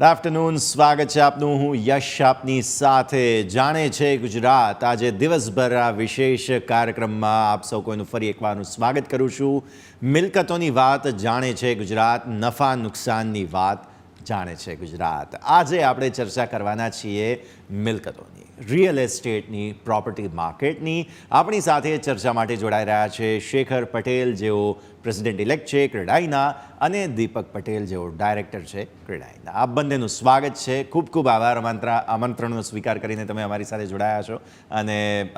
Afternoon સ્વાગત છે આપનું હું યશ આપની સાથે જાણે છે ગુજરાત. આજે દિવસભર આ વિશેષ કાર્યક્રમમાં આપ સૌ કોઈનું ફરી એકવારનું સ્વાગત કરું છું. મિલકતોની વાત જાણે છે ગુજરાત, નફા નુકસાનની વાત જાણે છે ગુજરાત. આજે આપણે ચર્ચા કરવાના છીએ મિલકતોની. રિયલ એસ્ટેટની પ્રોપર્ટી માર્કેટની આપણી સાથે ચર્ચા માટે જોડાઈ રહ્યા છે શેખર પટેલ, જેઓ પ્રેસિડેન્ટ ઇલેક્ટ છે ક્રેડાઈના, અને દીપક પટેલ, જેઓ ડાયરેક્ટર છે ક્રેડાઈના. આ બંનેનું સ્વાગત છે. ખૂબ ખૂબ આભાર. આમંત્રા આમંત્રણનો સ્વીકાર કરીને તમે અમારી સાથે જોડાયા છો. અને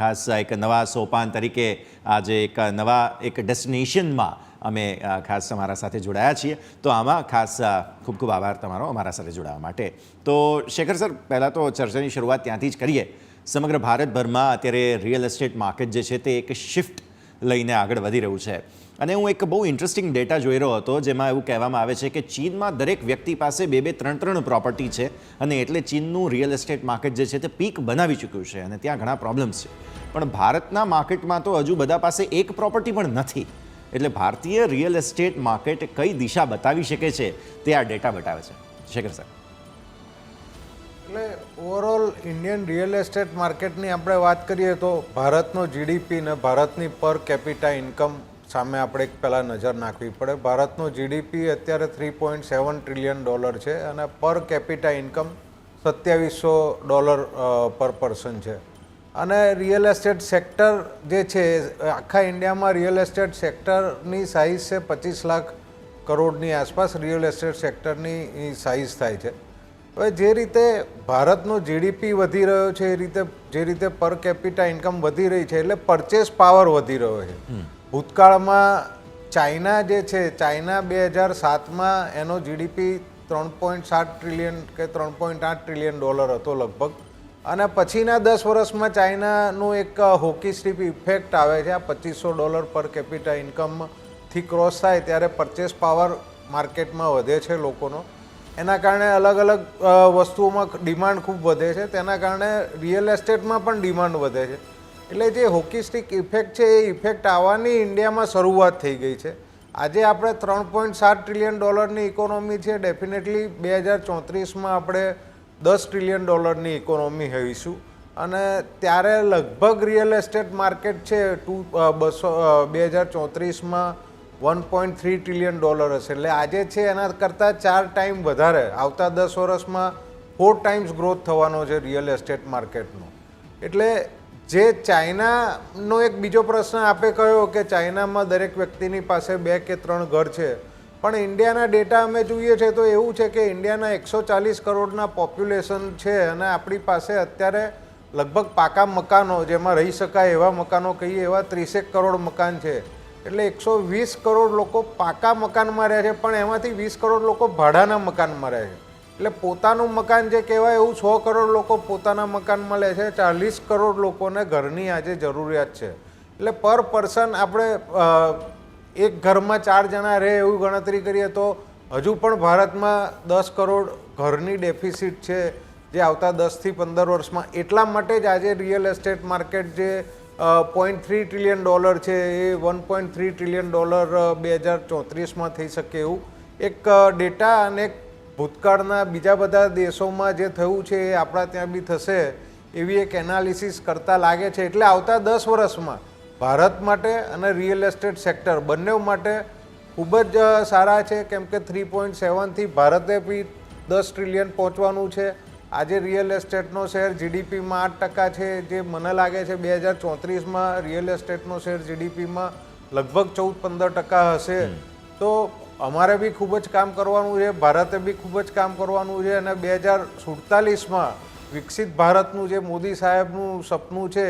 ખાસ એક નવા સોપાન તરીકે આજે એક નવા એક ડેસ્ટિનેશનમાં અમે ખાસ અમારા સાથે જોડાયા છીએ. તો આમાં ખાસ ખૂબ ખૂબ આભાર તમારો અમારા સાથે જોડાવા માટે. તો શેખર સર, પહેલાં તો ચર્ચાની શરૂઆત ત્યાંથી જ કરીએ. સમગ્ર ભારતભરમાં અત્યારે રિયલ એસ્ટેટ માર્કેટ જે છે તે એક શિફ્ટ લઈને આગળ વધી રહ્યું છે. અને હું એક બહુ ઇન્ટરેસ્ટિંગ ડેટા જોઈ રહ્યો હતો, જેમાં એવું કહેવામાં આવે છે કે ચીનમાં દરેક વ્યક્તિ પાસે બે બે ત્રણ ત્રણ પ્રોપર્ટી છે અને એટલે ચીનનું રિયલ એસ્ટેટ માર્કેટ જે છે તે પીક બનાવી ચૂક્યું છે અને ત્યાં ઘણા પ્રોબ્લેમ્સ છે. પણ ભારતના માર્કેટમાં તો હજુ બધા પાસે એક પ્રોપર્ટી પણ નથી. એટલે ભારતીય રિયલ એસ્ટેટ માર્કેટ કઈ દિશા બતાવી શકે છે તે આ ડેટા બતાવે છે. શેખર સર. એટલે ઓવરઓલ ઇન્ડિયન રિયલ એસ્ટેટ માર્કેટની આપણે વાત કરીએ તો ભારતનો જીડીપી ને ભારતની પર કેપિટા ઇન્કમ સામે આપણે એક પહેલાં નજર નાખવી પડે. ભારતનો જીડીપી અત્યારે three point seven trillion dollar છે અને પર કેપિટા ઇન્કમ સત્યાવીસો ડોલર પર પર્સન છે. અને રિયલ એસ્ટેટ સેક્ટર જે છે, આખા ઇન્ડિયામાં રિયલ એસ્ટેટ સેક્ટરની સાઇઝ છે પચીસ લાખ કરોડની આસપાસ રિયલ એસ્ટેટ સેક્ટરની સાઇઝ થાય છે. હવે જે રીતે ભારતનો જીડીપી વધી રહ્યો છે એ રીતે જે રીતે પર કેપિટા ઇન્કમ વધી રહી છે એટલે પરચેસ પાવર વધી રહ્યો છે. ભૂતકાળમાં ચાઇના જે છે ચાઇના બે હજાર સાતમાં એનો જીડીપી ત્રણ પોઈન્ટ સાત ટ્રિલિયન કે ત્રણ પોઈન્ટ આઠ ટ્રિલિયન ડોલર હતો લગભગ. અને પછીના દસ વર્ષમાં ચાઇનાનું એક હોકી સ્ટીપ ઇફેક્ટ આવે છે આ પચીસો ડોલર પર કેપિટા ઇન્કમથી ક્રોસ થાય ત્યારે પરચેસ પાવર માર્કેટમાં વધે છે લોકોનો. એના કારણે અલગ અલગ વસ્તુઓમાં ડિમાન્ડ ખૂબ વધે છે. તેના કારણે રિયલ એસ્ટેટમાં પણ ડિમાન્ડ વધે છે. એટલે જે હોકી સ્ટિક ઇફેક્ટ છે, એ ઇફેક્ટ આવવાની ઇન્ડિયામાં શરૂઆત થઈ ગઈ છે. આજે આપણે ત્રણ પોઈન્ટ સાત ટ્રિલિયન ડોલરની ઇકોનોમી છે. ડેફિનેટલી બે હજાર ચોત્રીસમાં આપણે દસ ટ્રિલિયન ડોલરની ઇકોનોમી હોઈશું. અને ત્યારે લગભગ રિયલ એસ્ટેટ માર્કેટ છે, ટુ બસો બે હજાર ચોત્રીસમાં one point three trillion dollar હશે. એટલે આજે છે એના કરતાં ચાર ટાઈમ વધારે. આવતા દસ વર્ષમાં ફોર ટાઈમ્સ ગ્રોથ થવાનો છે રિયલ એસ્ટેટ માર્કેટનો એટલે જે ચાઇનાનો એક બીજો પ્રશ્ન આપે કહ્યો કે ચાઇનામાં દરેક વ્યક્તિની પાસે બે કે ત્રણ ઘર છે. પણ ઇન્ડિયાના ડેટા અમે જોઈએ છે તો એવું છે કે ઇન્ડિયાના એકસો ચાલીસ કરોડના પોપ્યુલેશન છે અને આપણી પાસે અત્યારે લગભગ પાકા મકાનો, જેમાં રહી શકાય એવા મકાનો કહીએ એવા ત્રીસેક કરોડ મકાન છે. એટલે એકસો વીસ કરોડ લોકો પાકા મકાનમાં રહે છે, પણ એમાંથી વીસ કરોડ લોકો ભાડાના મકાનમાં રહે છે. એટલે પોતાનું મકાન જે કહેવાય એવું છ કરોડ લોકો પોતાના મકાનમાં લે છે, ચાલીસ કરોડ લોકોને ઘરની આજે જરૂરિયાત છે. એટલે પર પર્સન આપણે એક ઘરમાં ચાર જણા રહે એવું ગણતરી કરીએ તો હજુ પણ ભારતમાં દસ કરોડ ઘરની ડેફિસિટ છે, જે આવતા દસથી પંદર વર્ષમાં. એટલા માટે જ આજે રિયલ એસ્ટેટ માર્કેટ જે પોઈન્ટ થ્રી ટ્રિલિયન ડોલર છે. એ one point three trillion dollar બે હજાર ચોત્રીસમાં થઈ શકે એવું. એક ડેટા અને ભૂતકાળના બીજા બધા દેશોમાં જે થયું છે એ આપણા ત્યાં બી થશે એવી એક એનાલિસિસ કરતા લાગે છે. એટલે આવતા દસ વર્ષમાં ભારત માટે અને રિયલ એસ્ટેટ સેક્ટર બંને માટે ખૂબ જ સારા છે. કેમ કે થ્રી પોઈન્ટ સેવનથી ભારતે બી દસ ટ્રિલિયન પહોંચવાનું છે. આજે રિયલ એસ્ટેટનો શેર જીડીપીમાં આઠ ટકા છે. જે મને લાગે છે બે હજાર ચોત્રીસમાં રિયલ એસ્ટેટનો શેર જીડીપીમાં લગભગ ચૌદ પંદર ટકા હશે. તો અમારે બી ખૂબ જ કામ કરવાનું છે. ભારતે બી ખૂબ જ કામ કરવાનું છે. અને બે હજાર સુડતાલીસમાં વિકસિત ભારતનું જે મોદી સાહેબનું સપનું છે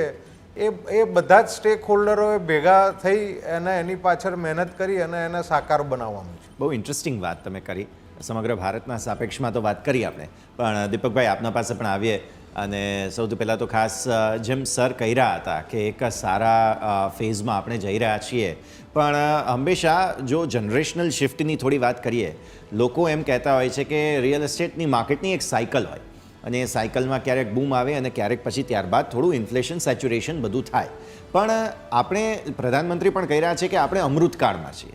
એ એ બધા જ સ્ટેક હોલ્ડરોએ ભેગા થઈ અને એની પાછળ મહેનત કરી અને એને સાકાર બનાવવાનું છે. બહુ ઇન્ટરેસ્ટિંગ વાત તમે કરી. સમગ્ર ભારતના સાપેક્ષમાં તો વાત કરી આપણે. પણ દીપકભાઈ, આપના પાસે પણ આવીએ અને સૌથી પહેલાં તો ખાસ જેમ સર કહી રહ્યા હતા કે એક સારા ફેઝમાં આપણે જઈ રહ્યા છીએ. પણ હંમેશા જો જનરેશનલ શિફ્ટની થોડી વાત કરીએ, લોકો એમ કહેતા હોય છે કે રિયલ એસ્ટેટની માર્કેટની એક સાયકલ હોય. અને એ સાયકલમાં ક્યારેક બૂમ આવે અને ક્યારેક પછી ત્યારબાદ થોડું ઇન્ફ્લેશન, સેચ્યુરેશન બધું થાય. પણ આપણે પ્રધાનમંત્રી પણ કહી રહ્યા છે કે આપણે અમૃતકાળમાં છીએ.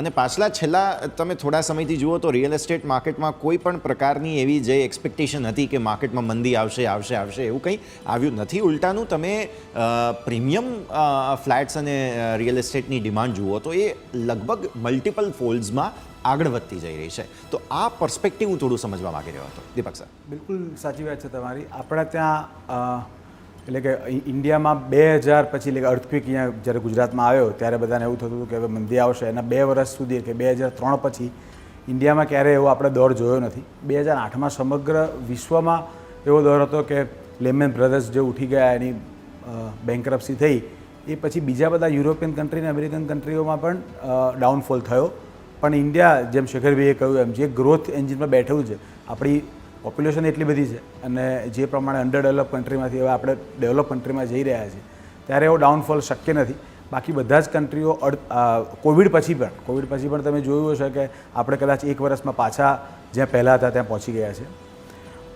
અને પાછલા છેલ્લા, તમે થોડા સમયથી જુઓ તો રિયલ એસ્ટેટ માર્કેટમાં કોઈ પણ પ્રકારની એવી જે એક્સપેક્ટેશન હતી કે માર્કેટમાં મંદી આવશે આવશે આવશે એવું કંઈ આવ્યું નથી. ઉલટાનું તમે પ્રીમિયમ ફ્લેટ્સ અને રિયલ એસ્ટેટની ડિમાન્ડ જુઓ તો એ લગભગ મલ્ટિપલ ફોલ્ડ્સમાં આગળ વધતી જઈ રહી છે. તો આ પર્સપેક્ટિવ હું થોડું સમજવા માગી રહ્યો હતો. દીપક સર બિલકુલ સાચી વાત છે તમારી. આપણા ત્યાં એટલે કે ઇન્ડિયામાં બે હજાર પછી એટલે કે અર્થક્વિક અહીંયા જ્યારે ગુજરાતમાં આવ્યો, ત્યારે બધાને એવું થતું હતું કે હવે મંદી આવશે. એના બે વર્ષ સુધી કે બે હજાર ત્રણ પછી ઇન્ડિયામાં ક્યારેય એવો આપણે દોર જોયો નથી. બે હજાર આઠમાં સમગ્ર વિશ્વમાં એવો દોર હતો કે લેમેન બ્રધર્સ જે ઉઠી ગયા, એની બેન્કરપ્સી થઈ. એ પછી બીજા બધા યુરોપિયન કન્ટ્રી અને અમેરિકન કન્ટ્રીઓમાં પણ ડાઉનફોલ થયો. પણ ઇન્ડિયા જેમ શેખરભાઈએ કહ્યું એમ, જે ગ્રોથ એન્જિનમાં બેઠું છે, આપણી પોપ્યુલેશન એટલી બધી છે અને જે પ્રમાણે અંડર ડેવલપ કન્ટ્રીમાંથી હવે આપણે ડેવલપ કન્ટ્રીમાં જઈ રહ્યા છીએ, ત્યારે એવો ડાઉનફોલ શક્ય નથી. બાકી બધા જ કન્ટ્રીઓ કોવિડ પછી પણ કોવિડ પછી પણ તમે જોયું હશે કે આપણે કદાચ એક વર્ષમાં પાછા જ્યાં પહેલાં હતા ત્યાં પહોંચી ગયા છે.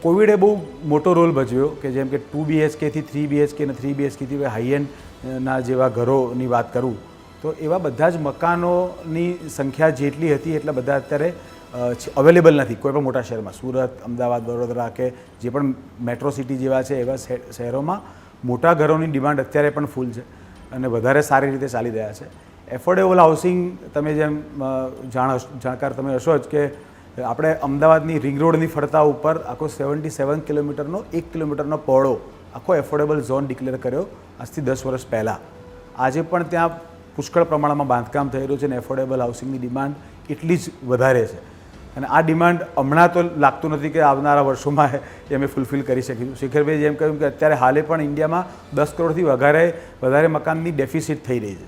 કોવિડે બહુ મોટો રોલ ભજવ્યો કે જેમ કે ટુ બીએચકેથી થ્રી બીએચકે અને થ્રી બીએચકેથી હાઈ એન્ડના જેવા ઘરોની વાત કરું, તો એવા બધા જ મકાનોની સંખ્યા જેટલી હતી એટલા બધા અત્યારે અવેલેબલ નથી. કોઈ પણ મોટા શહેરમાં. સુરત, અમદાવાદ, વડોદરા કે જે પણ મેટ્રો સિટી જેવા છે એવા શહે- શહેરોમાં મોટા ઘરોની ડિમાન્ડ અત્યારે પણ ફૂલ છે અને વધારે સારી રીતે ચાલી રહ્યા છે. એફોર્ડેબલ હાઉસિંગ તમે જેમ જાણ જાણકાર તમે હશો જ કે આપણે અમદાવાદની રિંગ રોડની ફરતા ઉપર આખો સેવન્ટી સેવન કિલોમીટરનો, એક કિલોમીટરનો પહોળો આખો એફોર્ડેબલ ઝોન ડિક્લેર કર્યો આજથી દસ વર્ષ પહેલાં. આજે પણ ત્યાં પુષ્કળ પ્રમાણમાં બાંધકામ થઈ રહ્યું છે અને એફોર્ડેબલ હાઉસિંગની ડિમાન્ડ એટલી જ વધારે છે. અને આ ડિમાન્ડ હમણાં તો લાગતું નથી કે આવનારા વર્ષોમાં એ અમે ફૂલફિલ કરી શકીશું. શિખરભાઈ જેમ કહ્યું કે અત્યારે હાલે પણ ઇન્ડિયામાં દસ કરોડથી વધારે વધારે મકાનની ડેફિસિટ થઈ રહી છે.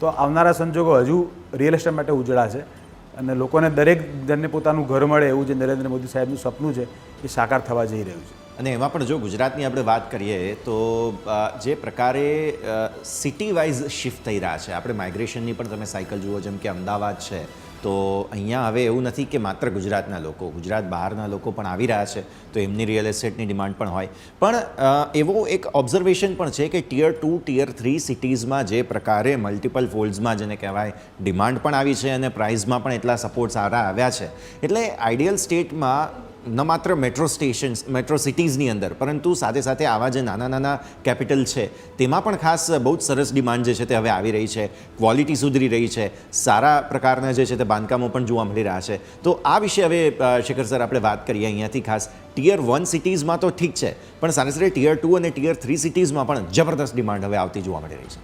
તો આવનારા સંજોગો હજુ રિયલ એસ્ટેટ માટે ઉજળા છે અને લોકોને દરેક જણને પોતાનું ઘર મળે એવું જે નરેન્દ્ર મોદી સાહેબનું સપનું છે, એ સાકાર થવા જઈ રહ્યું છે. અને એમાં પણ જો ગુજરાતની આપણે વાત કરીએ, તો જે પ્રકારે સિટી વાઇઝ શિફ્ટ થઈ રહ્યા છે. આપણે માઇગ્રેશનની પણ તમે સાયકલ જુઓ, જેમ કે અમદાવાદ છે તો અહીંયા હવે એવું નથી કે માત્ર ગુજરાતના લોકો, ગુજરાત બહારના લોકો પણ આવી રહ્યા છે, તો એમની રિયલ એસ્ટેટની ડિમાન્ડ પણ હોય. પણ એવો એક ઓબ્ઝર્વેશન પણ છે કે ટિયર ટુ ટિયર થ્રી સિટીઝમાં જે પ્રકારે મલ્ટિપલ ફોલ્ડ્સમાં જેને કહેવાય ડિમાન્ડ પણ આવી છે અને પ્રાઇઝમાં પણ એટલા સપોર્ટ સારા આવ્યા છે. એટલે આઈડિયલ સ્ટેટમાં ન માત્ર મેટ્રો સ્ટેશન્સ મેટ્રો સિટીઝની અંદર, પરંતુ સાથે સાથે આવા જે નાના નાના કેપિટલ છે, તેમાં પણ ખાસ બહુ જ સરસ ડિમાન્ડ જે છે તે હવે આવી રહી છે. ક્વોલિટી સુધરી રહી છે. સારા પ્રકારના જે છે તે બાંધકામો પણ જોવા મળી રહ્યા છે. તો આ વિશે હવે શેખર સર, આપણે વાત કરીએ અહીંયાથી ખાસ. ટિયર વન સિટીઝમાં તો ઠીક છે, પણ સાથે સાથે ટિયર ટુ અને ટિયર થ્રી સિટીઝમાં પણ જબરદસ્ત ડિમાન્ડ હવે આવતી જોવા મળી રહી છે.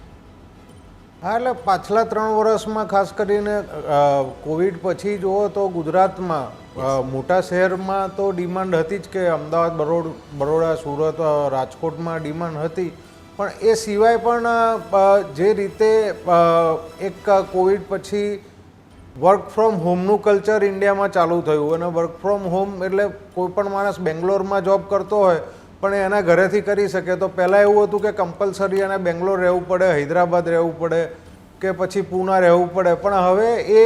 હા, એટલે પાછલા ત્રણ વર્ષમાં ખાસ કરીને કોવિડ પછી જુઓ તો ગુજરાતમાં મોટા શહેરમાં તો ડિમાન્ડ હતી જ કે અમદાવાદ, બરોડ, બરોડા, સુરત રાજકોટમાં ડિમાન્ડ હતી. પણ એ સિવાય પણ જે રીતે એક કોવિડ પછી વર્ક ફ્રોમ હોમનું કલ્ચર ઇન્ડિયામાં ચાલુ થયું. અને વર્ક ફ્રોમ હોમ એટલે કોઈ પણ માણસ બેંગ્લોરમાં જોબ કરતો હોય, પણ એના ઘરેથી કરી શકે. તો પહેલાં એવું હતું કે કમ્પલસરી એને બેંગ્લોર રહેવું પડે, હૈદરાબાદ રહેવું પડે, કે પછી પૂના રહેવું પડે. પણ હવે એ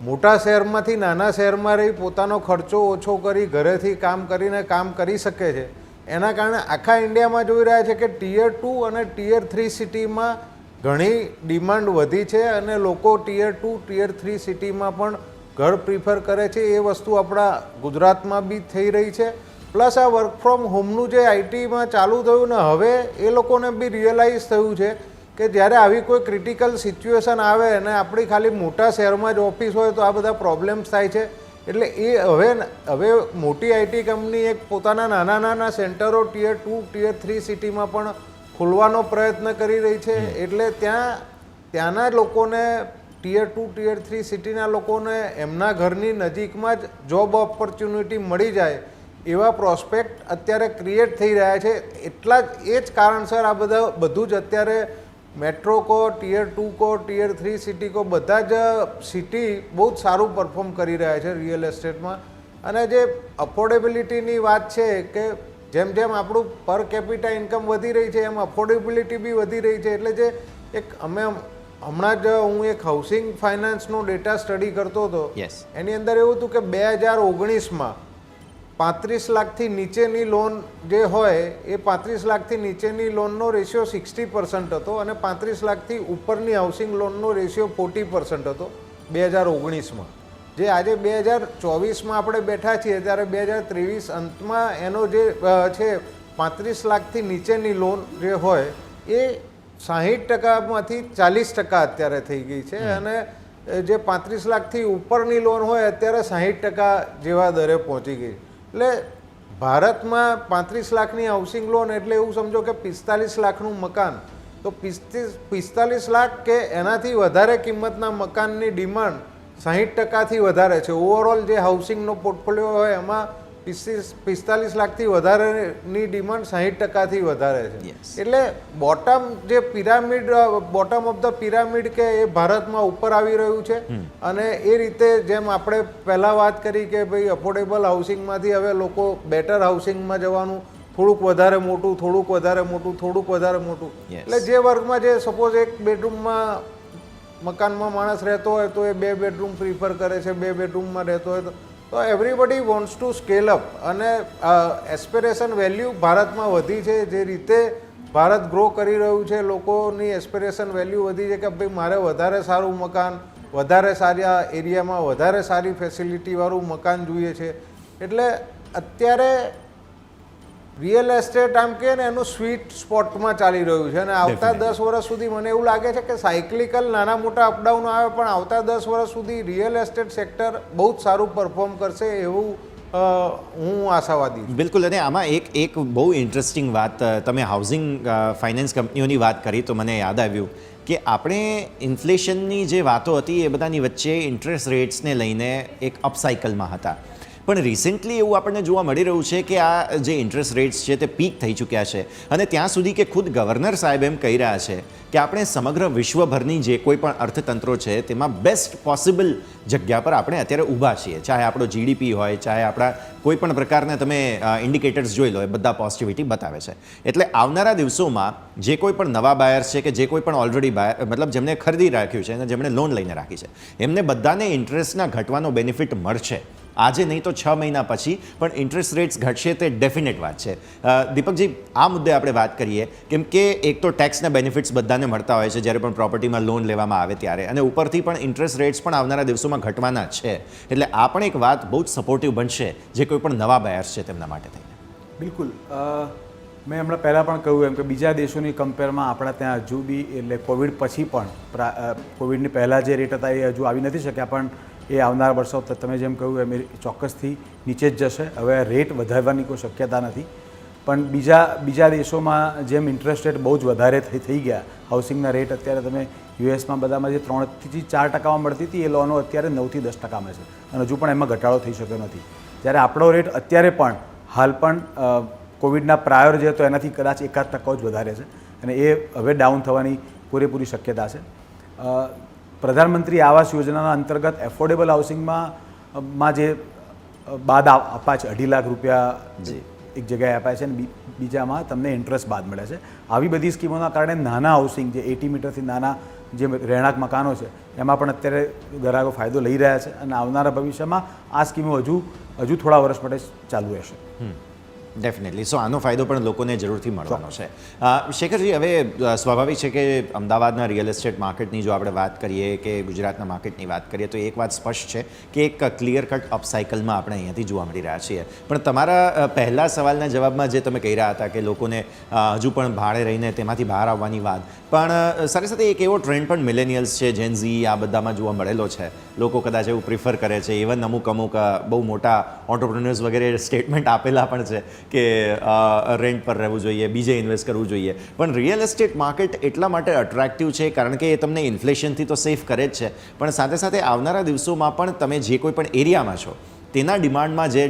મોટા શહેરમાંથી નાના શહેરમાં રહી પોતાનો ખર્ચો ઓછો કરી ઘરેથી કામ કરીને કામ કરી શકે છે. એના કારણે આખા ઇન્ડિયામાં જોઈ રહ્યા છે કે ટિયર ટુ અને ટિયર થ્રી સિટીમાં ઘણી ડિમાન્ડ વધી છે અને લોકો ટિયર ટુ ટિયર થ્રી સિટીમાં પણ ઘર પ્રિફર કરે છે. એ વસ્તુ આપણા ગુજરાતમાં બી થઈ રહી છે. પ્લસ આ વર્ક ફ્રોમ હોમનું જે આઈટીમાં ચાલુ થયું ને હવે એ લોકોને બી રિયલાઇઝ થયું છે કે જ્યારે આવી કોઈ ક્રિટિકલ સિચ્યુએશન આવે અને આપણી ખાલી મોટા શહેરમાં જ ઓફિસ હોય તો આ બધા પ્રોબ્લેમ્સ થાય છે. એટલે એ હવે હવે મોટી આઈટી કંપની એક પોતાના નાના નાના સેન્ટરો ટીયર ટુ ટીયર થ્રી સિટીમાં પણ ખોલવાનો પ્રયત્ન કરી રહી છે. એટલે ત્યાં ત્યાંના લોકોને ટીયર ટુ ટીયર થ્રી સિટીના લોકોને એમના ઘરની નજીકમાં જ જોબ ઓપોર્ચ્યુનિટી મળી જાય એવા પ્રોસ્પેક્ટ અત્યારે ક્રિએટ થઈ રહ્યા છે. એટલા જ એ જ કારણસર આ બધા બધું જ અત્યારે મેટ્રો કો ટિયર ટુ કો ટીયર થ્રી સિટી કો બધા જ સિટી બહુ જ સારું પરફોર્મ કરી રહ્યા છે રિયલ એસ્ટેટમાં અને જે અફોર્ડેબિલિટીની વાત છે કે જેમ જેમ આપણું પર કેપિટા ઇન્કમ વધી રહી છે એમ અફોર્ડેબિલિટી બી વધી રહી છે. એટલે જે એક અમે હમણાં જ હું એક હાઉસિંગ ફાઇનાન્સનો ડેટા સ્ટડી કરતો હતો. એની અંદર એવું હતું કે બે હજાર ઓગણીસમાં પાંત્રીસ લાખથી નીચેની લોન જે હોય એ પાંત્રીસ લાખથી નીચેની લોનનો રેશિયો સિક્સટી પર્સન્ટ હતો અને પાંત્રીસ લાખથી ઉપરની હાઉસિંગ લોનનો રેશિયો ફોર્ટી પર્સન્ટ હતો બે હજાર ઓગણીસમાં. જે આજે બે હજાર ચોવીસમાં આપણે બેઠા છીએ ત્યારે બે હજાર ત્રેવીસ અંતમાં એનો જે છે પાંત્રીસ લાખથી નીચેની લોન જે હોય એ સાહીઠ ટકામાંથી ચાલીસ ટકા અત્યારે થઈ ગઈ છે અને જે પાંત્રીસ લાખથી ઉપરની લોન હોય અત્યારે સાહીઠ ટકા જેવા દરે પહોંચી ગઈ. એટલે ભારતમાં પાંત્રીસ લાખની હાઉસિંગ લોન એટલે એવું સમજો કે પિસ્તાલીસ લાખનું મકાન. તો પિસ્તીસ, પિસ્તાલીસ લાખ કે એનાથી વધારે કિંમતના મકાનની ડિમાન્ડ સાહીઠ ટકાથી વધારે છે. ઓવરઓલ જે હાઉસિંગનો પોર્ટફોલિયો હોય એમાં પિસ્તીસ પિસ્તાલીસ લાખથી વધારેની ડિમાન્ડ સાહીઠ ટકાથી વધારે છે. એટલે બોટમ જે pyramid bottom of the pyramid કે એ ભારતમાં ઉપર આવી રહ્યું છે અને એ રીતે જેમ આપણે પહેલાં વાત કરી કે ભાઈ અફોર્ડેબલ હાઉસિંગમાંથી હવે લોકો બેટર હાઉસિંગમાં જવાનું થોડુંક વધારે મોટું થોડુંક વધારે મોટું થોડુંક વધારે મોટું. એટલે જે વર્ગમાં જે સપોઝ એક બેડરૂમમાં મકાનમાં માણસ રહેતો હોય તો એ બે બેડરૂમ પ્રિફર કરે છે બે બેડરૂમમાં રહેતો હોય તો તો everybody wants to scale up અને એસ્પિરેશન વેલ્યુ ભારતમાં વધી છે. જે રીતે ભારત ગ્રો કરી રહ્યું છે, લોકોની એસ્પિરેશન વેલ્યુ વધી છે કે ભાઈ મારે વધારે સારું મકાન, વધારે સારા એરિયામાં વધારે સારી ફેસિલિટીવાળું મકાન જોઈએ છે. એટલે અત્યારે રિયલ એસ્ટેટ આમ કે ને એનું સ્વીટ સ્પોટમાં ચાલી રહ્યું છે. અને આવતા દસ વર્ષ સુધી મને એવું લાગે છે કે સાયકલિકલ નાના મોટા અપડાઉન આવે પણ આવતા દસ વર્ષ સુધી રિયલ એસ્ટેટ સેક્ટર બહુ જ સારું પરફોર્મ કરશે એવું હું આશાવાદી બિલકુલ અને આમાં એક એક બહુ ઇન્ટરેસ્ટિંગ વાત તમે હાઉસિંગ ફાઇનાન્સ કંપનીઓની વાત કરી તો મને યાદ આવ્યું કે આપણે ઇન્ફ્લેશનની જે વાતો હતી એ બધાની વચ્ચે ઇન્ટરેસ્ટ રેટ્સને લઈને એક અપસાઇકલમાં હતા. પણ રિસેન્ટલી એવું આપણને જોવા મળી રહ્યું છે કે આ જે ઇન્ટરેસ્ટ રેટ્સ છે તે પીક થઈ ચૂક્યા છે. અને ત્યાં સુધી કે ખુદ ગવર્નર સાહેબ એમ કહી રહ્યા છે કે આપણે સમગ્ર વિશ્વભરની જે કોઈ પણ અર્થતંત્રો છે તેમાં બેસ્ટ પોસિબલ જગ્યા પર આપણે અત્યારે ઊભા છીએ. ચાહે આપણો જીડીપી હોય, ચાહે આપણા કોઈ પણ પ્રકારના તમે ઇન્ડિકેટર્સ જોઈ લો, એ બધા પોઝિટિવિટી બતાવે છે. એટલે આવનારા દિવસોમાં જે કોઈ પણ નવા બાયર્સ છે કે જે કોઈ પણ ઓલરેડી બાયર મતલબ જેમને ખરીદી રાખ્યું છે અને જેમણે લોન લઈને રાખી છે, એમને બધાને ઇન્ટરેસ્ટના ઘટવાનો બેનિફિટ મળશે. આજે નહીં તો છ મહિના પછી, પણ ઇન્ટરેસ્ટ રેટ્સ ઘટશે તે ડેફિનેટ વાત છે. દીપકજી, આ મુદ્દે આપણે વાત કરીએ, કેમ કે એક તો ટેક્સના બેનિફિટ્સ બધાને મળતા હોય છે, જ્યારે પણ પ્રોપર્ટીમાં લોન લેવામાં આવે ત્યારે. અને ઉપરથી પણ ઇન્ટરેસ્ટ રેટ્સ પણ આવનારા દિવસોમાં ઘટવાના છે. એટલે આ પણ એક વાત બહુ જ સપોર્ટિવ બનશે, જે કોઈ પણ નવા બાયર્સ છે તેમના માટે થઈને. બિલકુલ. મેં હમણાં પહેલાં પણ કહ્યું એમ કે બીજા દેશોની કમ્પેરમાં આપણા ત્યાં હજુ બી, એટલે કોવિડ પછી પણ કોવિડની પહેલાં જે રેટ હતા એ હજુ આવી નથી શક્યા, પણ એ આવનાર વર્ષો ત- તમે જેમ કહ્યું એમ ચોક્કસથી નીચે જ જશે. હવે રેટ વધારવાની કોઈ શક્યતા નથી. પણ બીજા બીજા દેશોમાં જેમ ઇન્ટરેસ્ટ રેટ બહુ જ વધારે થઈ થઈ ગયા. હાઉસિંગના રેટ અત્યારે તમે યુએસમાં બધામાં જે ત્રણથી ચાર ટકામાં મળતી હતી, એ લોનો અત્યારે નવથી દસ ટકામાં છે. અને હજુ પણ એમાં ઘટાડો થઈ શક્યો નથી. જ્યારે આપણો રેટ અત્યારે પણ, હાલ પણ કોવિડના પ્રાયોર જે હતો, એનાથી કદાચ એકાદ ટકાઓ જ વધારે છે. અને એ હવે ડાઉન થવાની પૂરેપૂરી શક્યતા છે. પ્રધાનમંત્રી આવાસ યોજનાના અંતર્ગત એફોર્ડેબલ હાઉસિંગમાં માં જે બાદ અપાય છે અઢી લાખ રૂપિયા જી. એક જગ્યાએ આપ્યા છે અને બી- બીજામાં તમને ઇન્ટરેસ્ટ બાદ મળે છે. આવી બધી સ્કીમોના કારણે નાના હાઉસિંગ જે એટી મીટરથી નાના જે રહેણાંક મકાનો છે એમાં પણ અત્યારે ગ્રાહકો ફાયદો લઈ રહ્યા છે અને આવનારા ભવિષ્યમાં આ સ્કીમો હજુ હજુ થોડા વર્ષ માટે ચાલુ રહેશે. ડેફિનેટલી સો આનો ફાયદો પણ લોકોને જરૂરથી મળવાનો છે. શેખરજી હવે સ્વાભાવિક છે કે અમદાવાદના રિયલ એસ્ટેટ માર્કેટની જો આપણે વાત કરીએ કે ગુજરાતના માર્કેટની વાત કરીએ તો એક વાત સ્પષ્ટ છે કે એક ક્લિયર કટ અપસાયકલમાં આપણે અહીંયાથી જોવા મળી રહ્યા છીએ. પણ તમારા પહેલા સવાલના જવાબમાં જે તમે કહી રહ્યા હતા કે લોકોને હજુ પણ ભાડે રહીને તેમાંથી બહાર આવવાની વાત પણ સાથે સાથે એક એવો ટ્રેન્ડ પણ મિલેનિયલ્સ છે જેન ઝી આ બધામાં જોવા મળેલો છે. લોકો કદાચ એવું પ્રિફર કરે છે ઇવન અમુક અમુક બહુ મોટા ઓન્ટરપ્રિન્યોર્સ વગેરે સ્ટેટમેન્ટ આપેલા પણ છે કે રેન્ટ પર રહેવું જોઈએ, બીજે ઇન્વેસ્ટ કરવું જોઈએ. પણ રિયલ એસ્ટેટ માર્કેટ એટલા માટે અટ્રેક્ટિવ છે કારણ કે એ તમને ઇન્ફ્લેશનથી તો સેફ કરે જ છે. પણ સાથે સાથે આવનારા દિવસોમાં પણ તમે જે કોઈ પણ એરિયામાં છો તેના ડિમાન્ડમાં જે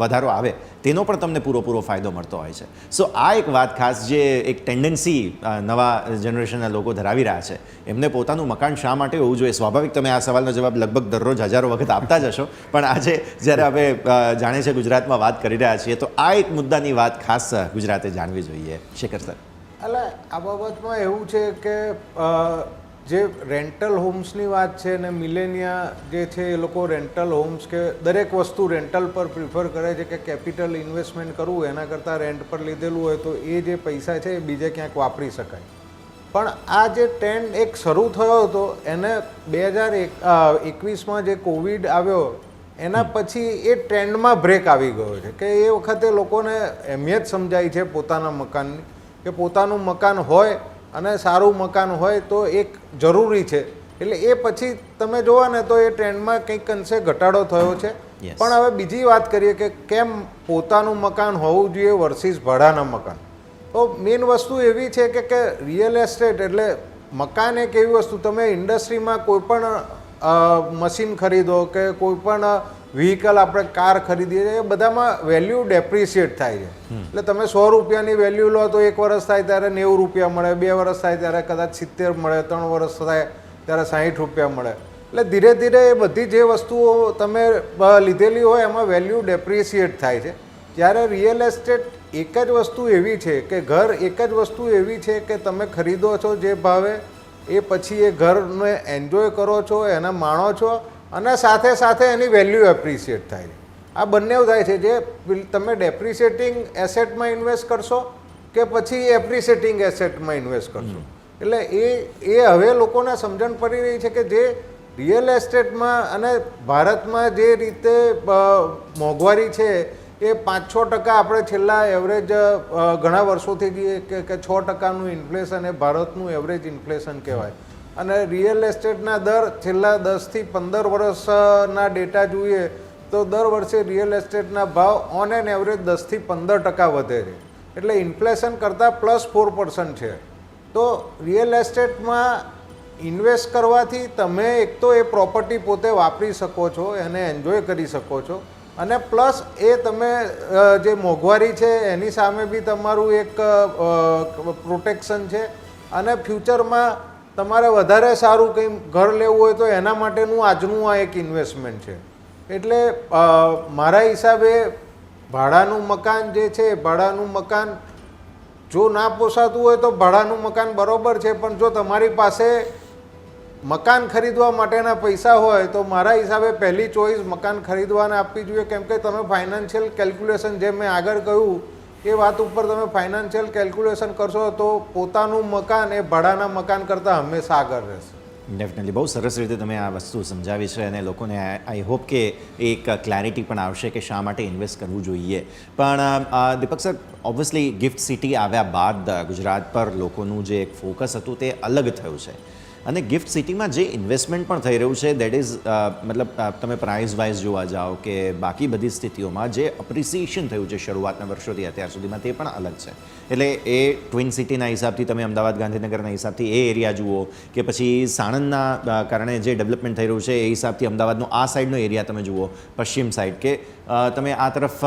વધારો આવે, તેનો પણ તમને પૂરેપૂરો ફાયદો મળતો હોય છે. સો આ એક વાત ખાસ જે એક ટેન્ડન્સી નવા જનરેશનના લોકો ધરાવી રહ્યા છે. એમને પોતાનું મકાન શા માટે હોવું જોઈએ? સ્વાભાવિક તમે આ સવાલનો જવાબ લગભગ દરરોજ હજારો વખત આપતા જ હશો. પણ આજે જ્યારે આપણે જાણે છે ગુજરાતમાં વાત કરી રહ્યા છીએ, તો આ એક મુદ્દાની વાત ખાસ ગુજરાતે જાણવી જોઈએ. શેખર સર. એટલે આ બાબતમાં એવું છે કે જે રેન્ટલ હોમ્સની વાત છે ને મિલેનિયા જે છે એ લોકો રેન્ટલ હોમ્સ કે દરેક વસ્તુ રેન્ટલ પર પ્રિફર કરે છે કે કેપિટલ ઇન્વેસ્ટમેન્ટ કરવું, એના કરતાં રેન્ટ પર લીધેલું હોય તો એ જે પૈસા છે એ બીજે ક્યાંક વાપરી શકાય. પણ આ જે ટ્રેન્ડ એક શરૂ થયો હતો, એને બે હજાર એક એકવીસમાં જે કોવિડ આવ્યો, એના પછી એ ટ્રેન્ડમાં બ્રેક આવી ગયો છે કે એ વખતે લોકોને અહેમિયત સમજાય છે પોતાના મકાનની, કે પોતાનું મકાન હોય અને સારું મકાન હોય તો એક જરૂરી છે. એટલે એ પછી તમે જોવો ને તો એ ટ્રેન્ડમાં કંઈક અંશે ઘટાડો થયો છે. પણ હવે બીજી વાત કરીએ કે કેમ પોતાનું મકાન હોવું જોઈએ વર્સિસ ભાડાના મકાન? તો મેઇન વસ્તુ એવી છે કે કે રિયલ એસ્ટેટ એટલે મકાન એક એવી વસ્તુ તમે ઇન્ડસ્ટ્રીમાં કોઈ પણ મશીન ખરીદો કે કોઈ પણ વ્હીકલ આપણે કાર ખરીદીએ છીએ, એ બધામાં વેલ્યુ ડેપ્રિશિએટ થાય છે. એટલે તમે સો રૂપિયાની વેલ્યુ લો તો એક વર્ષ થાય ત્યારે નેવું રૂપિયા મળે બે વર્ષ થાય ત્યારે કદાચ સિત્તેર મળે ત્રણ વર્ષ થાય ત્યારે સાહીઠ રૂપિયા મળે. એટલે ધીરે ધીરે એ બધી જે વસ્તુઓ તમે લીધેલી હોય એમાં વેલ્યુ ડેપ્રિશિએટ થાય છે. જ્યારે રિયલ એસ્ટેટ એક જ વસ્તુ એવી છે કે ઘર એક જ વસ્તુ એવી છે કે તમે ખરીદો છો જે ભાવે એ પછી એ ઘરને એન્જોય કરો છો એને માણો છો અને સાથે સાથે એની વેલ્યુ એપ્રિશિએટ થાય આ બંને થાય છે જે તમે ડેપ્રિશિએટિંગ એસેટમાં ઇન્વેસ્ટ કરશો કે પછી એપ્રિશિએટિંગ એસેટમાં ઇન્વેસ્ટ કરશો. એટલે એ એ હવે લોકોને સમજણ પડી રહી છે કે જે રિયલ એસ્ટેટમાં અને ભારતમાં જે રીતે મોંઘવારી છે, એ પાંચ છ ટકા આપણે છેલ્લા એવરેજ ઘણા વર્ષોથી કે છ ટકાનું ઇન્ફ્લેશન એ ભારતનું એવરેજ ઇન્ફ્લેશન કહેવાય. અને રિયલ એસ્ટેટના દર છેલ્લા દસથી પંદર વર્ષના ડેટા જોઈએ તો દર વર્ષે રિયલ એસ્ટેટના ભાવ ઓન એન એવરેજ દસથી પંદર ટકા વધે છે. એટલે ઇન્ફ્લેશન કરતાં પ્લસ ફોર પર્સન્ટ છે. તો રિયલ એસ્ટેટમાં ઇન્વેસ્ટ કરવાથી તમે એક તો એ પ્રોપર્ટી પોતે વાપરી શકો છો, એને એન્જોય કરી શકો છો. અને પ્લસ એ તમે જે મોંઘવારી છે, એની સામે બી તમારું એક પ્રોટેક્શન છે. અને ફ્યુચરમાં તમારે વધારે સારું કંઈ ઘર લેવું હોય તો એના માટેનું આજનું આ એક ઇન્વેસ્ટમેન્ટ છે. એટલે મારા હિસાબે ભાડાનું મકાન જે છે, ભાડાનું મકાન જો ના પોસાતું હોય તો ભાડાનું મકાન બરોબર છે, પણ જો તમારી પાસે મકાન ખરીદવા માટેના પૈસા હોય તો મારા હિસાબે પહેલી ચોઈસ મકાન ખરીદવાને આપવી જોઈએ. કેમ કે તમે ફાઇનાન્શિયલ કેલ્ક્યુલેશન જે મેં આગળ કહ્યું એ વાત ઉપર તમે ફાઇનાન્શિયલ કેલ્ક્યુલેશન કરશો તો પોતાનું મકાન એ ભાડાના મકાન કરતાં હંમેશા આગળ રહેશે. ડેફિનેટલી બહુ સરસ રીતે તમે આ વસ્તુ સમજાવી છે અને લોકોને આઈ હોપ કે એક ક્લેરિટી પણ આવશે કે શા માટે ઇન્વેસ્ટ કરવું જોઈએ. પણ Deepak sir obviously gift city આવ્યા બાદ ગુજરાત પર લોકોનું જે એક ફોકસ હતું તે અલગ થયું છે. અને ગિફ્ટ સિટીમાં જે ઇન્વેસ્ટમેન્ટ પણ થઈ રહ્યું છે દેટ ઇઝ મતલબ તમે પ્રાઇઝ વાઇઝ જોવા જાઓ કે બાકી બધી સ્થિતિઓમાં જે અપ્રિસિએશન થયું છે શરૂઆતના વર્ષોથી અત્યાર સુધીમાં, તે પણ અલગ છે. એટલે એ ટ્વિન સિટીના હિસાબથી, તમે અમદાવાદ ગાંધીનગરના હિસાબથી એ એરિયા જુઓ કે પછી સાણંદના કારણે જે ડેવલપમેન્ટ થઈ રહ્યું છે, એ હિસાબથી અમદાવાદનો આ સાઈડનો એરિયા તમે જુઓ, પશ્ચિમ સાઈડ કે તમે આ તરફ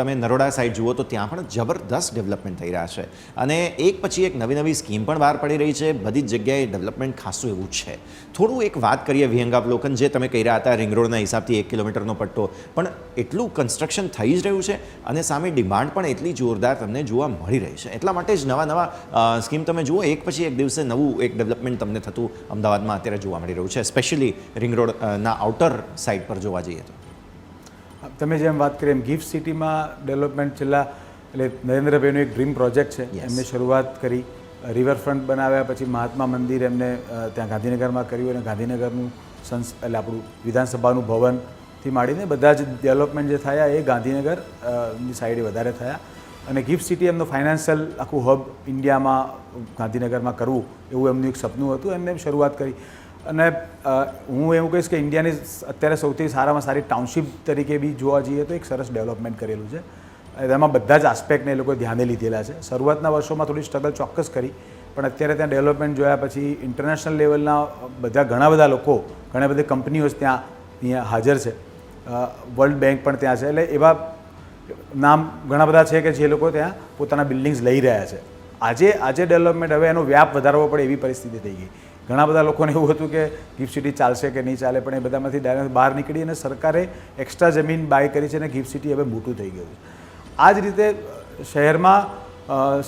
તમે નરોડા સાઈડ જુઓ તો ત્યાં પણ જબરદસ્ત ડેવલપમેન્ટ થઈ રહ્યા છે. અને એક પછી એક નવી નવી સ્કીમ પણ બહાર પડી રહી છે. બધી જ જગ્યાએ ડેવલપમેન્ટ ખાસું એવું છે? થોડું એક વાત કરીએ વિહંગાવલોકન જે તમે કહી રહ્યા હતા રિંગ રોડના હિસાબથી એક કિલોમીટરનો પટ્ટો. પણ એટલું કન્સ્ટ્રક્શન થઈ જ રહ્યું છે અને સામે ડિમાન્ડ પણ એટલી જોરદાર તમને જોવા મળી રહી છે. એટલા માટે જ નવા નવા સ્કીમ તમે જુઓ એક પછી એક દિવસે નવું એક ડેવલપમેન્ટ તમને થતું અમદાવાદમાં અત્યારે જોવા મળી રહ્યું છે સ્પેશિયલી રિંગ રોડના આઉટર સાઇડ પર જોવા જઈએ તો. તમે જેમ વાત કરી એમ ગિફ્ટ સિટીમાં ડેવલપમેન્ટ છેલ્લા એટલે નરેન્દ્રભાઈનો એક ડ્રીમ પ્રોજેક્ટ છે. એમને શરૂઆત કરી. રિવરફ્રન્ટ બનાવ્યા પછી મહાત્મા મંદિર એમને ત્યાં ગાંધીનગરમાં કર્યું અને ગાંધીનગરનું સંસ, એટલે આપણું વિધાનસભાનું ભવનથી માંડીને બધા જ ડેવલપમેન્ટ જે થયા એ ગાંધીનગરની સાઈડે વધારે થયા. અને ગિફ્ટ સિટી એમનું ફાઇનાન્શિયલ આખું હબ ઇન્ડિયામાં, ગાંધીનગરમાં કરવું એવું એમનું એક સપનું હતું, એમને શરૂઆત કરી. અને હું એવું કહીશ કે ઇન્ડિયાની અત્યારે સૌથી સારામાં સારી ટાઉનશીપ તરીકે બી જોવા જઈએ તો એક સરસ ડેવલપમેન્ટ કરેલું છે. તેમાં બધા જ આસ્પેક્ટને એ લોકોએ ધ્યાને લીધેલા છે. શરૂઆતના વર્ષોમાં થોડી સ્ટ્રગલ ચોક્કસ કરી, પણ અત્યારે ત્યાં ડેવલપમેન્ટ જોયા પછી ઇન્ટરનેશનલ લેવલના બધા ઘણા બધા લોકો, ઘણા બધી કંપનીઓ ત્યાં અહીંયા હાજર છે. વર્લ્ડ બેંક પણ ત્યાં છે. એટલે એવા નામ ઘણા બધા છે કે જે લોકો ત્યાં પોતાના બિલ્ડિંગ્સ લઈ રહ્યા છે. આજે આજે ડેવલપમેન્ટ હવે એનો વ્યાપ વધારવો પડે એવી પરિસ્થિતિ થઈ ગઈ. ઘણા બધા લોકોને એવું હતું કે ગિફ્ટ સિટી ચાલશે કે નહીં ચાલે, પણ એ બધામાંથી ડાયરેક્ટ બહાર નીકળી અને સરકારે એક્સ્ટ્રા જમીન બાય કરી છે અને ગિફ્ટ સિટી હવે મોટું થઈ ગયું છે. આ જ રીતે શહેરમાં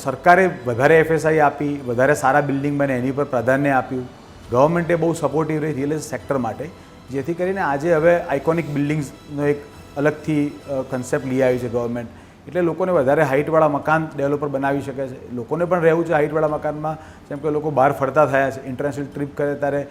સરકારે વધારે એફએસઆઈ આપી, વધારે સારા બિલ્ડિંગ બને એની પર પ્રાધાન્ય આપ્યું. ગવર્મેન્ટે બહુ સપોર્ટિવ રહી રિયલ સેક્ટર માટે, જેથી કરીને આજે હવે આઇકોનિક બિલ્ડિંગ્સનો એક અલગથી કન્સેપ્ટ લઈ આવ્યું છે ગવર્મેન્ટ. એટલે લોકોને વધારે હાઇટવાળા મકાન ડેવલપર બનાવી શકે છે. લોકોને પણ રહેવું છે હાઇટવાળા મકાનમાં, જેમ કે લોકો બહાર ફરતા થયા છે ઇન્ટરનેશનલ ટ્રીપ કરે ત્યારે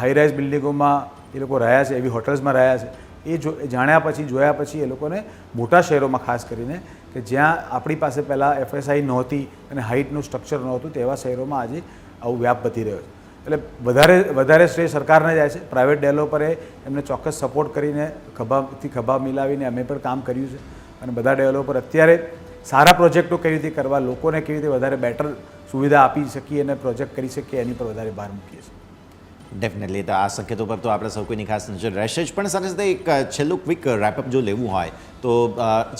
હાઈરાઇઝ બિલ્ડિંગોમાં એ લોકો રહ્યા છે, એવી હોટલ્સમાં રહ્યા છે. એ જો જાણ્યા પછી, જોયા પછી એ લોકોને મોટા શહેરોમાં ખાસ કરીને કે જ્યાં આપણી પાસે પહેલાં એફએસઆઈ નહોતી અને હાઇટનું સ્ટ્રક્ચર નહોતું તેવા શહેરોમાં આજે આવું વ્યાપ વધી રહ્યો છે. એટલે વધારે વધારે શ્રેય સરકારને જાય છે. પ્રાઇવેટ ડેવલપરે એમને ચોક્કસ સપોર્ટ કરીને ખભાથી ખભા મિલાવીને અમે પણ કામ કર્યું છે. અને બધા ડેવલપર અત્યારે સારા પ્રોજેક્ટો કેવી રીતે કરવા, લોકોને કેવી રીતે વધારે બેટર સુવિધા આપી શકીએ અને પ્રોજેક્ટ કરી શકીએ, એની પર વધારે ભાર મૂકીએ છીએ. ડેફિનેટલી તો આ સંકેતો પર તો આપણે સૌ કોઈની ખાસ નજર રહેશે જ. પણ સાથે સાથે એક છેલ્લું ક્વિક રેપઅપ જો લેવું હોય, તો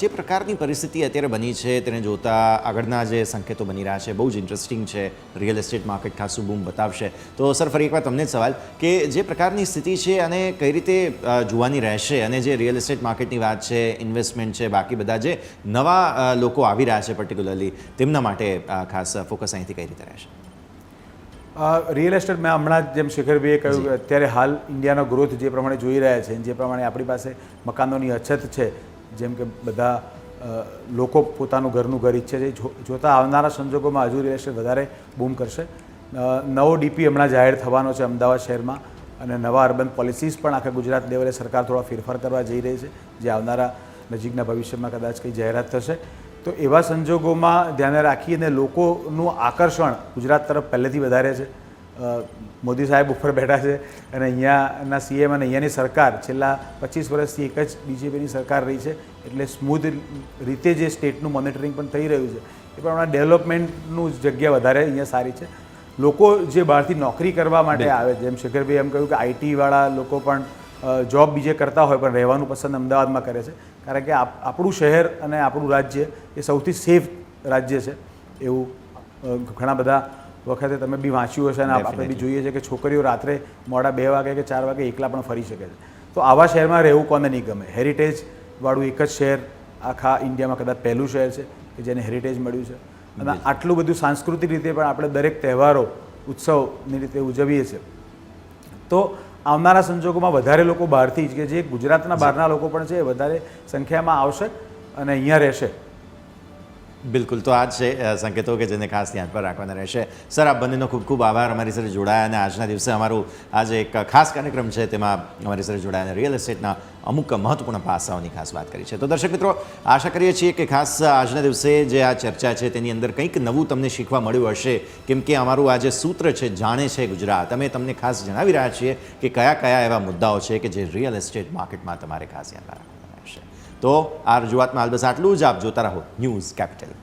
જે પ્રકારની પરિસ્થિતિ અત્યારે બની છે, તેને જોતા આગળના જે સંકેતો બની રહ્યા છે, બહુ જ ઇન્ટરેસ્ટિંગ છે. રિયલ એસ્ટેટ માર્કેટ ખાસું બૂમ બતાવશે. તો, સર, ફરી એકવાર તમને જ સવાલ કે જે પ્રકારની સ્થિતિ છે અને કઈ રીતે જોવાની રહેશે અને જે રિયલ એસ્ટેટ માર્કેટની વાત છે ઇન્વેસ્ટમેન્ટ છે, બાકી બધા જે નવા લોકો આવી રહ્યા છે પર્ટિક્યુલરલી તેમના માટે ખાસ ફોકસ અહીંથી કઈ રીતે રહેશે? રિયલ એસ્ટેટ મેં હમણાં જ જેમ શેખરભાઈએ કહ્યું કે અત્યારે હાલ ઇન્ડિયાનો ગ્રોથ જે પ્રમાણે જોઈ રહ્યા છે જે પ્રમાણે આપણી પાસે મકાનોની અછત છે જેમ કે બધા લોકો પોતાનું ઘરનું ઘર ઈચ્છે છે જો- જોતા આવનારા સંજોગોમાં હજુ રિયલ એસ્ટેટ વધારે બૂમ કરશે. નવો ડીપી હમણાં જાહેર થવાનો છે અમદાવાદ શહેરમાં અને નવા અર્બન પોલિસીસ પણ આખા ગુજરાત લેવલે સરકાર થોડા ફેરફાર કરવા જઈ રહી છે જે આવનારા નજીકના ભવિષ્યમાં કદાચ કંઈ જાહેરાત થશે. તો એવા સંજોગોમાં ધ્યાને રાખી અને લોકોનું આકર્ષણ ગુજરાત તરફ પહેલેથી વધારે છે. મોદી સાહેબ ઉપર બેઠા છે અને અહીંયાના સીએમ અને અહીંયાની સરકાર છેલ્લા પચીસ વર્ષથી એક જ બીજેપીની સરકાર રહી છે એટલે સ્મૂધ રીતે જે સ્ટેટનું મોનિટરિંગ પણ થઈ રહ્યું છે એ પ્રમાણે ડેવલપમેન્ટનું જગ્યા વધારે અહીંયા સારી છે. લોકો જે બહારથી નોકરી કરવા માટે આવે જેમ શેખરભાઈ એમ કહ્યું કે આઈટીવાળા લોકો પણ જોબ બીજે કરતા હોય પણ રહેવાનું પસંદ અમદાવાદમાં કરે છે. કારણ કે આપ- આપણું શહેર અને આપણું રાજ્ય એ સૌથી સેફ રાજ્ય છે. એવું ઘણા બધા વખતે તમે બી વાંચ્યું હશે અને આપણે બી જોઈએ છે કે છોકરીઓ રાત્રે મોડા બે વાગે કે ચાર વાગે એકલા પણ ફરી શકે છે. તો આવા શહેરમાં રહેવું કોને નહીં ગમે? હેરિટેજ વાળું એક જ શહેર આખા ઇન્ડિયામાં કદાચ પહેલું શહેર છે કે જેને હેરિટેજ મળ્યું છે. અને આટલું બધું સાંસ્કૃતિક રીતે પણ આપણે દરેક તહેવારો ઉત્સવની રીતે ઉજવીએ છીએ. તો આવનારા સંજોગોમાં વધારે લોકો બહારથી જ કે જે ગુજરાતના બહારના લોકો પણ છે એ વધારે સંખ્યામાં આવશે અને અહીંયા રહેશે. બિલકુલ. તો આ છે સંકેતો કે જેને ખાસ ધ્યાન પર રાખવાના રહેશે. સર, આપ બંનેનો ખૂબ ખૂબ આભાર અમારી સાથે જોડાયા અને આજના દિવસે અમારું આજે એક ખાસ કાર્યક્રમ છે, તેમાં અમારી સાથે જોડાયા રિયલ એસ્ટેટના અમુક મહત્વપૂર્ણ પાસાઓની ખાસ વાત કરી છે. તો દર્શક મિત્રો, આશા કરીએ છીએ કે ખાસ આજના દિવસે જે આ ચર્ચા છે, તેની અંદર કંઈક નવું તમને શીખવા મળ્યું હશે. કેમ કે અમારું આ જે સૂત્ર છે, જાણે છે ગુજરાત, અમે તમને ખાસ જણાવી રહ્યા છીએ કે કયા કયા એવા મુદ્દાઓ છે કે જે રિયલ એસ્ટેટ માર્કેટમાં તમારે ખાસ ધ્યાન રહેશે તો આ રજૂઆતમાં હાલ બસ આટલું જ આપ જોતા રહો ન્યૂઝ કેપિટલ.